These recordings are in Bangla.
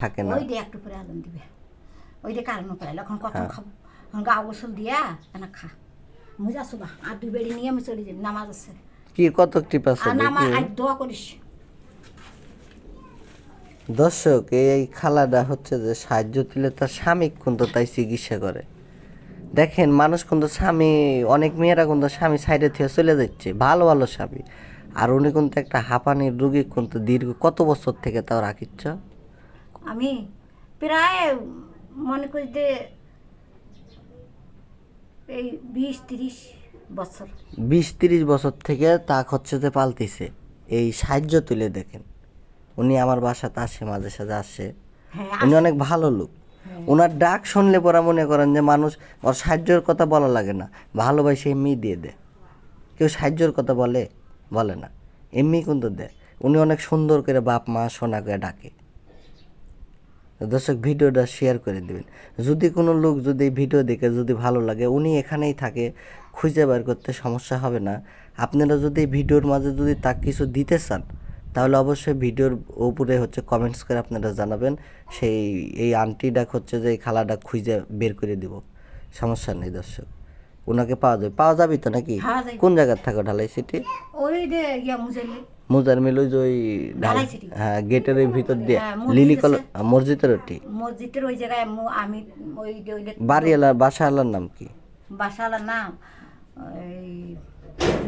থাকে না। ওই দিয়ে একটু করে আলম দিবে। ওই দিয়ে কারণ করে এখন কখন হ্যাঁ। খাব? এখন গা গোসল দিয়া এনা খা। মুই যাচ্ছ বা। আর দুই বেড়ি নিয়ে আমি চলে যাই। নামাজ আছে। কি কত টিপ আছে আর নামা দেখি আর দোয়া করিস। দর্শক এই খালাটা হচ্ছে যে সাহায্য তুলে তার স্বামী কিন্তু তাই চিকিৎসা করে। দেখেন মানুষ কিন্তু স্বামী অনেক মেয়েরা কিন্তু স্বামী সাইডে থেকে চলে যাচ্ছে। ভালো ভালো স্বামী। আর উনি কিন্তু একটা হাঁপানির রুগী কিন্তু দীর্ঘ কত বছর থেকে তাও রাখিচ্ছ? আমি প্রায় মনে করি যে এই বিশ তিরিশ বছর। বিশ তিরিশ বছর থেকে তাক হচ্ছে যে পালতিছে। এই সাহায্য তুলে দেখেন। উনি আমার বাসাতে আসে মাঝে সাঝে আসে। হ্যাঁ উনি অনেক ভালো লোক। ওনার ডাক শুনলে পরা মনে করেন যে মানুষ ওর সাহায্যের কথা বলা লাগে না। ভালোবাসে এমনি দিয়ে দেয়। কেউ সাহায্যের কথা বলে বলে না। এমনি কিন্তু দেয়। উনি অনেক সুন্দর করে বাপ মা সোনা করে ডাকে। দর্শক ভিডিওটা শেয়ার করে দিবেন। যদি কোনো লোক যদি ভিডিও দেখে যদি ভালো লাগে উনি এখানেই থাকে খুঁজে বের করতে সমস্যা হবে না। আপনারা যদি ভিডিওর মাঝে যদি তাকে কিছু দিতে চান তাহলে অবশ্যই ভিডিওর উপরে হচ্ছে কমেন্টস করে আপনারা জানাবেন। সেই এই আন্টিটা হচ্ছে যে এই খালাটা খুঁজে বের করে দিব। সমস্যা নেই দর্শক। ওনাকে পাওয়া যাবে পাওয়া যাবে তো নাকি? কোন জায়গার থাকো ঢালাই সিটি ওই যে ইয়া মুজার মিল ওই যে ওই। হ্যাঁ গেটের ওই ভিতর দিয়ে হ্যাঁ, লিলি কল মসজিদের ওটি? মসজিদের ওই জায়গায় আমি ওই বাড়িওয়ালার বাসাওয়ালার নাম কি? বাসালার নাম ওই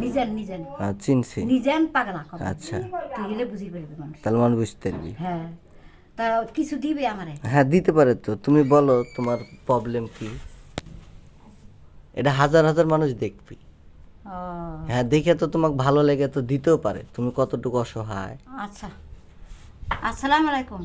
নিজেন নিজেন। চিনছি। নিজেন পাগলা আচ্ছা। তুই গেলে বুঝি পারবি মানুষ। তাহলে মানুষ বুঝতে পারবি। হ্যাঁ। তা কিছু দিবে আমারে? হ্যাঁ দিতে পারে তো। তুমি বলো তোমার প্রবলেম কি? এটা হাজার হাজার মানুষ দেখবি। হ্যাঁ দেখে তো তোমাকে ভালো লেগে তো দিতেও পারে। তুমি কতটুকু অসহায়। আচ্ছা। আসসালামু আলাইকুম।